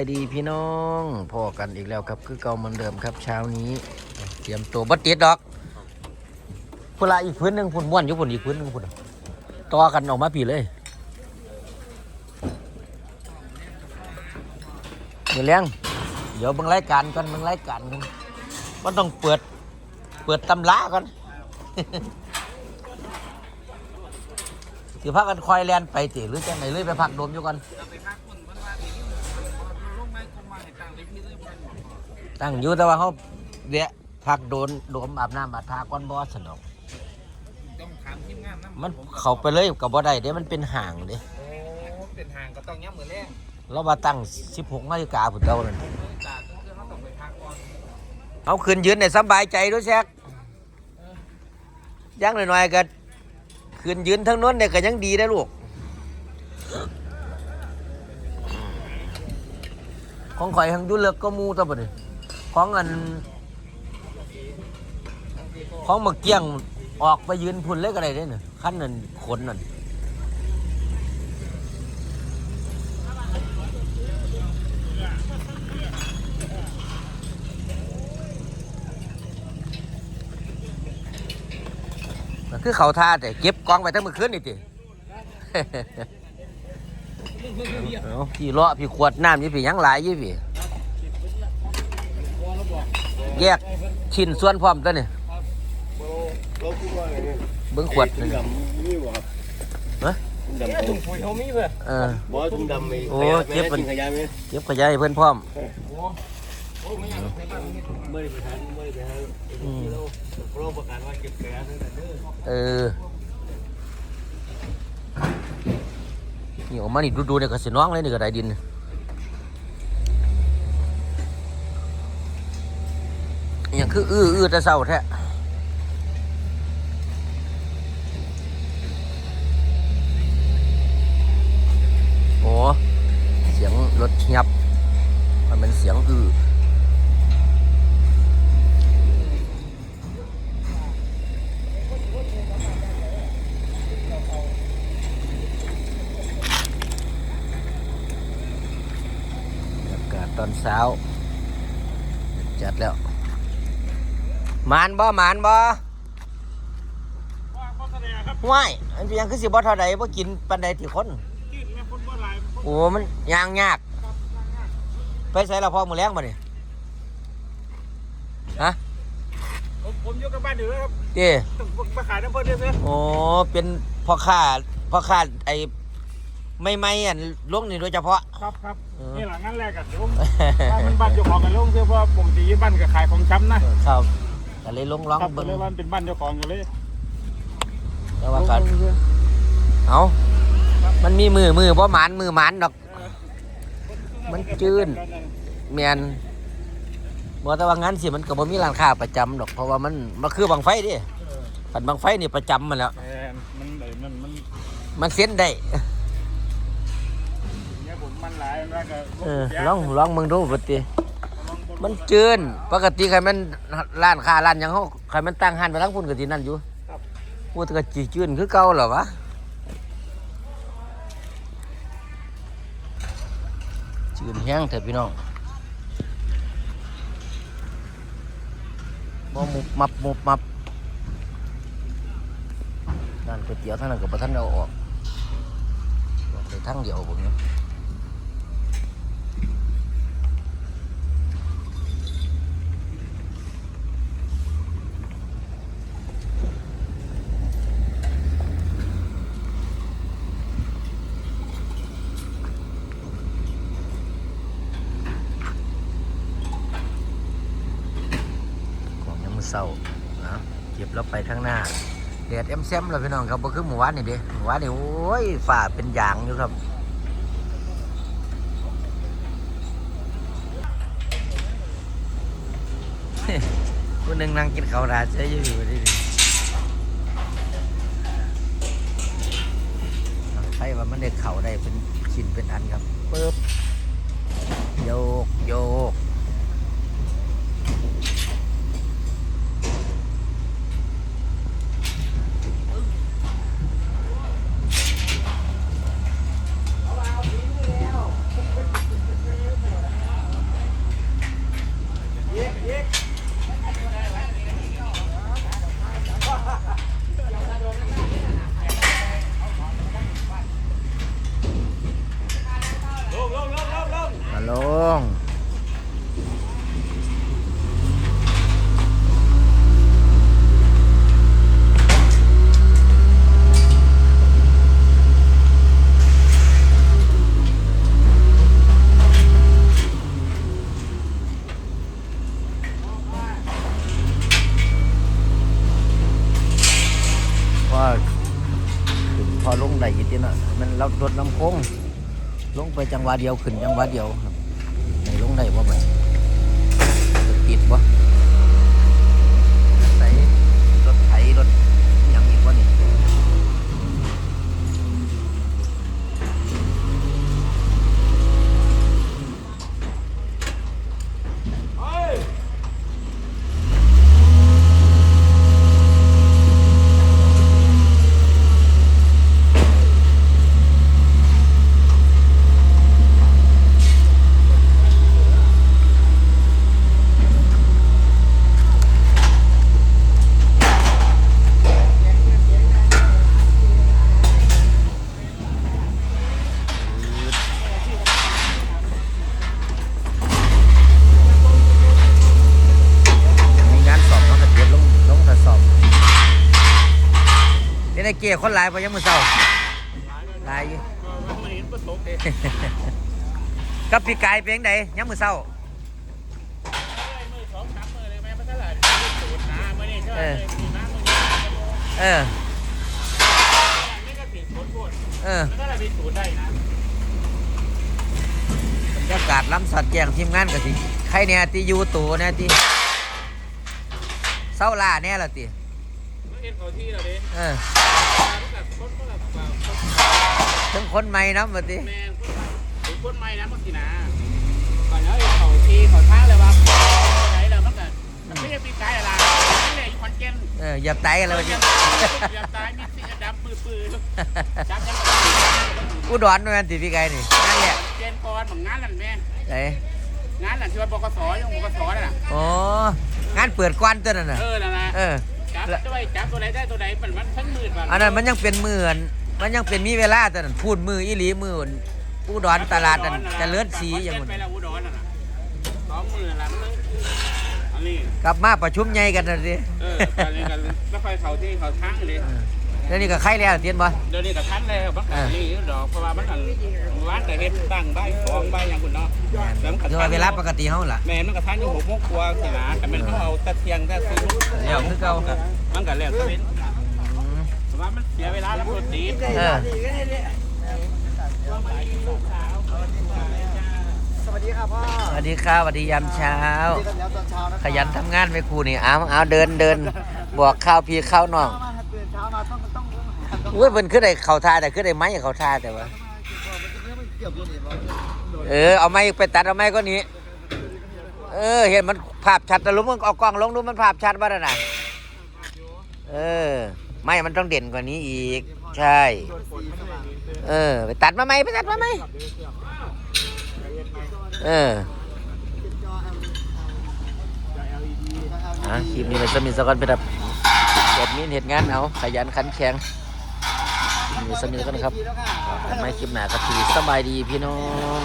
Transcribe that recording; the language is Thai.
สวัสดีพี่น้องพอกันอีกแล้วครับคือเก่าเหมือนเดิมครับเช้านี้ เตรียมตัวบัดติดดอกพุ่นละอีกพื้นหนึ่งพุ่นม้วนอยู่พุ่นอีกพื้นหนึ่งพุ่นต่อกันออกมาปีเลยเดี๋ยวเลี้ยงเดี๋ยวเบิ่งรายการก่อนเบิ่งรายการกันมันต้องเปิดเปิดตำราก่อนสิพักกันคอยแลนไปติหรือจะไหนเลยไปพักโดมอยู่ก่อน ตั้งอยู่แต่ว่าเขาเดี๋ยวพักโดนโดมอาบน้ำอาบทาก้อนบอสนอกต้องถามทีมงานนะมันเข้าไปเลยกับบ่ได้เดี๋ยวมันเป็นห่างเด้โอ้เป็นห่างก็ต้องย้ำมือแรงเรามาตั้ง 16นาฬิกาพุ่นเจ้านั่นมือตาก็คือเขาต้องไปพักก่อนเอาคืนยืนในสบายใจด้วยแซกอยังหน่อยๆก็คืนยืนทั้งโน้นเนี่ยก็ยังดีได้อลูกของข่อยหังอยุเลิกก็หมูตัวบ่นี่ ของอัน ของมาเกี้ยงออกไปยืนพุ่นเลยก็ได้เด้เนี่ยขั้นนั้นขนนั่นคือเขาท่าแต่เก็บกองไปทั้งมือคืนนี่ติเอาพี่เลาะพี่ขวดน้ำยี่พี่ยังหลายยี่พี่ แยกชิ้นส่วนพร้อมตัวนี่เราคิดว่าไงเนี่ยเบิ้งขวดถุนี่งดำนี่หว่าฮะถุงดำถุงปุ๋ยเขามีเพื่อเออบอกถุงดำมีโอ้เจ็บมันขยะไหมเก็บขยายให้เพื่อนพร้อมโอ้ไม่อยากในบ้านมีถุงไม่ได้ไปทานไม่ได้ไปทานอืมเราเราประกาศว่าเก็บขยะนั่นแหละเด้อเออนี่ออกมานี่ดูๆเนี่ยก็สิน้องเลยนี่ก็ได้ดินอห ย่างคืออื้ออื้อแต่เศร้าแท้โอ้เสียงรถเงียบมันเป็นเสียงอื้อากาศตอนเช้า จัดแล้ว มานบ่หมานบ่ว้ายอันเป็นหยังคือสิบ่เท่าใดบ่กินปานใดที่คนจืดแม่คนบ่หลายโอ้มันยางยาก ไปใส่ละพ่อมือแรงบ่นี่ฮะผมผมอยู่กับบ้านเดือครับเจ้มาขายน้ำเพิ่นเด้อโอ้เป็นพ่อค้าพ่อค้าไอ้ไม่ไม่อันลงนี่โดยเฉพาะ ครับครับเออนี่หลังนั้นแรกอะเดี๋ยวผม ถ้ามันบ้านเจ้าของกันลงเสื้อเพราะปกติบ้านก็ขายของช้ำนะครับ ก็เลยลงร้องครับก็เบิ่งเลยว่ามันเป็นบ้านเจ้าของกันเลยแต่ว่าก็เอามันมีมือมือบ่หมานมือหมานดอก มันจืดแมนบ่แต่ว่างั้นสิมันก็บ่มีร้านค้าประจำดอก เพราะว่ามันมันคือบังไฟดิปันบังไฟนี่ประจำมันแล้วแอนมันเลยมันมันมันเส้นได้ เนี่ยผมมันหลายแล้วก็เออลองลองมึงดูบัดติ มันจืนปกติใครมันร้านค้าร้านหยังเฮาใครมันตั้งห้านไปทั้งพุ่นก็สินั่นอยู่พูดก็สิจืนคือเก่าเหรอวะจืนแห้งเถอะพี่น้องบ่มุบมับมุบมับร้านก๋วยเตี๋ยวท่างนั้นก็บ่ทันเอาออกบอกไปทางเดียวผมเนี่ย ของยังมือ เศร้านะเก็บแล้วไปข้างหน้าแดดเอ็มแซมแล้วพี่น้องครับบ่คือหมู่บ้านนี่เด้หมู่บ้านนี่โอ้ยฝ่าเป็นยางอยู่ครับคนหนึ่งนั่งกินข้าวราเฉยอยู่ดิใช่ว่ามันได้เข่าได้เป็นชิ้นเป็นอันครับปึ๊บโยกโยก ลง ว่าขึ้นพอลงได้อยินนะมันเรารถลำโค้งลงไปจังหวะเดียวขึ้นจังหวะเดียวครับในลงได้บ่ไหมติดบ่ใส่รถไถรถหยังอีกบ่นี่มีงานสอบเนาะกระเทียมลงลงแต่สอบ เป็นไอ้เกียคนหลายพอยังมือเศร้าหลายอยู่ก็มันเห็นประสบเด็กับพี่กายเป็นยังไงยังมือเศร้ามือสองสามมือเลยแม่ไม่เท่าไหร่สูตรนะมื่อนี้ใช่ไหมมีน้ำมือนี้เออนี่ก็ติดสูตรพูดเออไม่เท่าไหร่มีสูตรได้นะบรรยากาศล้ำสัตว์แจงทีมงานกับสิใครเนี่ยที่อยู่ตัวเนี่ยที่เศร้าล่าแน่ละติ เห็นเขาที่เราดิเออมันแบบคนก็แบบทั้งคนใหม่น้ำมาติแม่คนคนใหม่นะเมื่อกี้นะก่อนแล้วเขาที่เขาท่าเลยว่าไหนเรามันก็ไม่ได้ปีกายอะไรไม่ได้คอนเจนเอออย่าไตกันเลยอย่าวันตายมีสีดำปื้อปื้อจับยังอุดรนู่นติพี่กายนี่นั่นแหละเจนก่อนเหมือนงานนั่นแม่ไหนงานนั่นที่ว่าบกสยังบกสนั่นน่ะโอ้งานเปิดกวนตัวนั่นน่ะเออนั่นแหละเออ จับด้วยจับตัวไหนได้ตัวไหนมันมันทั้งมืดมันอันนั้นมันยังเป็นมืออันมันยังเป็นมีเวลาตัวนั้นพูดมืออีหลีมืออันอุดรตลาดนั่นเจะเลื่อนสีอย่างมัมันนไปแล้วอุดรน่ะสองมือหลังนึงอันนี้กลับมาประชุมใหญ่กันนะสิเออการนี้กันไม่ค่อยเขาที่เขาทั้งเลยแล้วนี่ก็ใครแล้วเตียนบ่เดี๋ยวนี้กับท่านแล้วบักอันนี้ดอกเพราะว่ามันอันร้านแต่เฮ็ดตั้งใบของใบอย่างคุณเนาะแล้วมันกับคือว่าเวลาปกติเฮาล่ะแม่มันกับท่านอยู่หกโมงกว่าสินะแต่มันเขาเอาตะเทียงแต่สี่โมงแล้วคือเก่า มันก็แล้วก็เป็นเพราะว่ามันเสียเวลาแล้วรถติดเออสวัสดีครับพ่อสวัสดีครับสวัสดียามเช้า เจอกันแล้วตอนเช้านะขยันทำงานไปครูนี่เอาเอาเดินเดินบอกข้าวพี่ข้าวน้องมาตื่นเช้ามาต้องต้องต้องอุ้ยเพิ่นคือได้เข้าท่าแต่คือได้ไม้เข้าท่าแต่ว่าเกี่ยวกับนี่บ่เออเอาไม้ไปตัดเอาไม้ก็นี้ เออ เห็นมันภาพชัดแต่ลุงมึงเอากล้องลงดูมันภาพชัดบ้าน่ะ เออ ไม้มันต้องเด่นกว่านี้อีก ใช่ เออ ไปตัดมาไหมไปตัดมาไหมเอออะคลิปนี้ไปสมินสกอนไปดับเกิดมีนเหตุงานเอาขยันขันแข็งคลิปนี้สมินสกอนครับ ไม่คลิปหนาครับทีสบายดีพี่น้อง